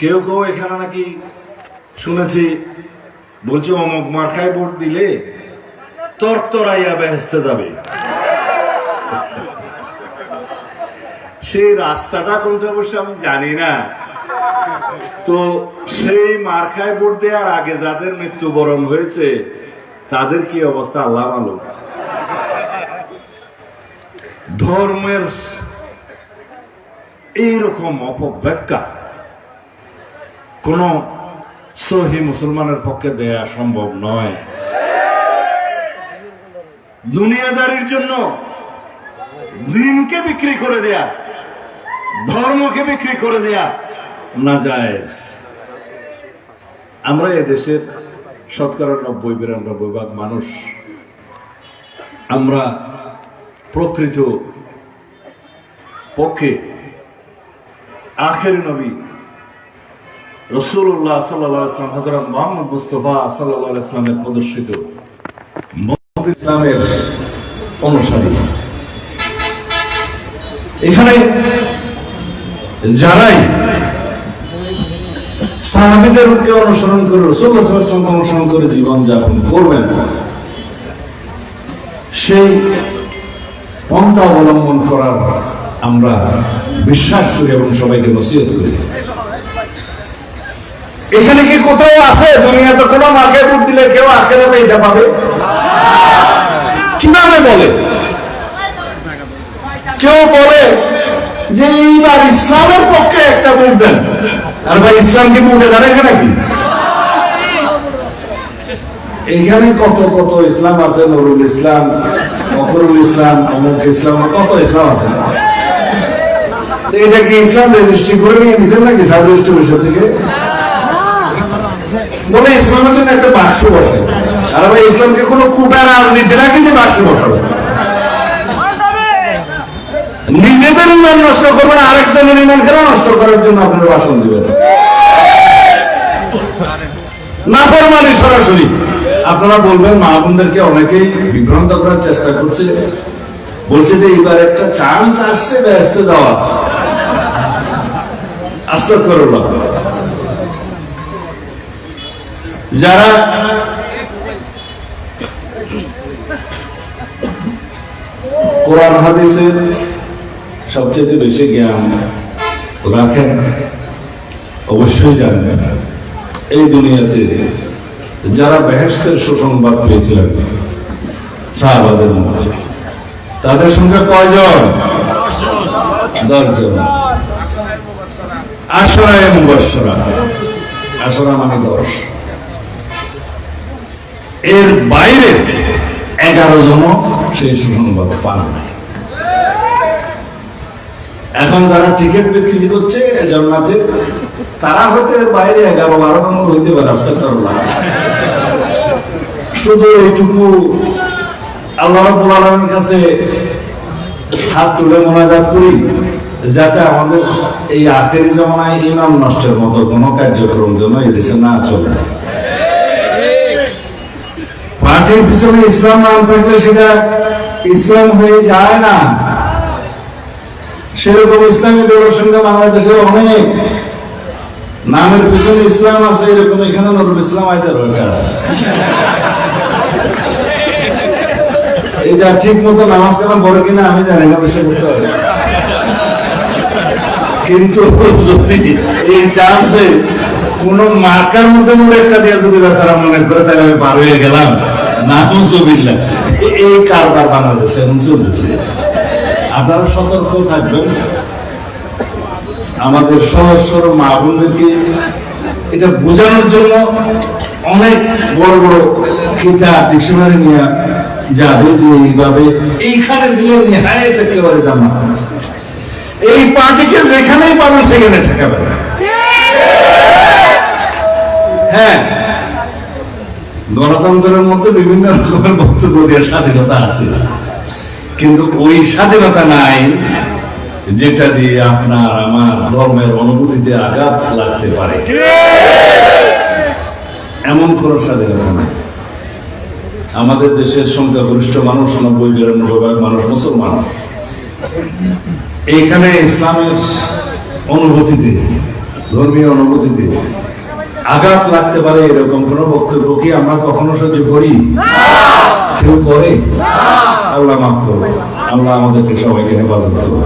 কেউ কেউ এখানে নাকি শুনেছি, বলছে অমুক মার্কায় ভোট দিলে তরতরাইয়া বেহেস্তে যাবে। সেই রাস্তাটা কোনটা অবশ্য আমি জানি না। তো সেই মার্কায় ভোট দেওয়ার আগে যাদের মৃত্যুবরণ হয়েছে, তাদের কি অবস্থা? আল্লাহ মালুম ধর্মের এইরকম অপব্যাখ্যা কোন সহি মুসলমানের পক্ষে দেয়া সম্ভব নয়। দুনিয়াদারির জন্য দিনকে বিক্রি করে দেয়া, ধর্মকে বিক্রি করে দেয়া না যায় আমরা এদেশের শতকরা নব্বই, বিরানব্বই ভাগ মানুষ, আমরা প্রকৃত পক্ষে আখের নবী রসুল্লাহ সাল্লাম হজরত মোহাম্মদ মুস্তফা প্রদর্শিত ইসলামের অনুসারী। এখানে যারাই সাহাবিদেরকে অনুসরণ করে অনুসরণ করে জীবন যাপন করবেন, সেই পন্থা অবলম্বন করার আমরা বিশ্বাস করি এবং সবাইকে নসিহত করি। এখানে কি কোথাও আছে? দুনিয়াতে কোনো মাকে ভোট দিলে কেউ আখেরাতে এটা পাবে? কীভাবে বলে? কেউ বলে যে এইবার ইসলামের পক্ষে একটা ভোট দেন। আর ভাই, ইসলাম কি ভোটে দাঁড়াইছে নাকি? এইখানে কত কত ইসলাম আছে, নুরুল ইসলাম, ফখরুল ইসলাম, অমুক ইসলাম, কত ইসলাম আছে? এটা কি ইসলাম রেজিস্ট্রি করে নিয়ে দিচ্ছেন নাকি সাব রেজিস্ট্রি থেকে? বলে ইসলামের জন্য একটা বাক্স বসে আর ভাই ইসলামকে কোনো কুটা রাজনীতি নাকি যে বাক্স বসাবে। নিজেদের ইমান নষ্ট করবেন, আরেকজনের ইমান কেন নষ্ট করার জন্য আপনারা ভাষণ দিবেন। নাফরমানি সরাসরি। আপনারা বলবেন, মা বোনদেরকে অনেকেই বিভ্রান্ত করার চেষ্টা করছে। বলছে যে এবার একটা চান্স আসছে ব্যস্ত যাওয়া। আস্তে করল যারা কোরআন হাদিসের সবচেয়ে বেশি জ্ঞান রাখেন, অবশ্যই জানবেন। এই দুনিয়াতে যারা বেহেস্তের সুসংবাদ পেয়েছিলেন, সাহাবাদের মধ্যে, তাদের সংখ্যা কয়জন? দশজন। আশরায় মুবাসরা আশরা মানে দশ। এর বাইরে এগারো জন সেই সুসংবাদ পান নাই এখন যারা টিকিট বিক্রি করছে জগন্নাথে তারা হয়তো এর বাইরে এগারো বারো নম্বর হইতে পারে আস্তাগফিরুল্লাহ। শুধু এইটুকু আল্লাহ আলামিনের কাছে হাত তুলে মোনাজাত করি, যাতে আমাদের এই আখেরি জমানায় ইমাম নষ্টের মতো কোনো কার্যক্রম যেন এই দেশে না চলে পার্টির পিছনে ইসলাম নাম থাকলে সেটা ইসলাম হয়ে যায় না। সেরকম ইসলামী দলের সঙ্গে বাংলাদেশে অনেক। নামের পিছনে ইসলাম আছে, এরকম এখানে নুরুল ইসলাম আয়দার একটা আছে। এটা ঠিক মতো নামাজ কালাম পড়ে কিনা আমি জানি না বিষয় করতে হবে। কিন্তু যদি এই চান্সে কোন মার্কার মধ্যে মধ্যে একটা দিয়ে যদি বেচারা মনে করে, তাহলে আমি পার হয়ে গেলাম। না হুজুবিল্লাহ এই কারবার বাংলাদেশে এখন চলতেছে। আপনারা সতর্ক থাকবেন। আমাদের সহজ সরল মা বোনদেরকে এটা বোঝানোর জন্য অনেক বড় বড় কিতাব, ডিকশনারি নিয়ে যাবে এইভাবে এইখানে দিলে একেবারে জানা এই পার্টিকে যেখানেই পাবেন, সেখানে ঠেকাবে হ্যাঁ। গণতন্ত্রের মধ্যে বিভিন্ন রকমের বক্তব্য দেওয়ার স্বাধীনতা আছে। কিন্তু ওই স্বাধীনতা নাই যেটা দিয়ে আপনার আমার ধর্মের অনুভূতিতে আঘাত লাগতে পারে। এমন কোন স্বাধীনতা নাই। আমাদের দেশের সংখ্যাগরিষ্ঠ মানুষ, নব্বই, বিরানব্বই ভাগ মানুষ মুসলমান। এইখানে ইসলামের অনুভূতিতে, ধর্মীয় অনুভূতিতে আঘাত লাগতে পারে এরকম কোন বক্তব্য কি আমরা কখনো সহ্য করি? কেউ করে? আল্লাহ মাফ করব আল্লাহ আমাদেরকে সবাইকে হেফাজত করবে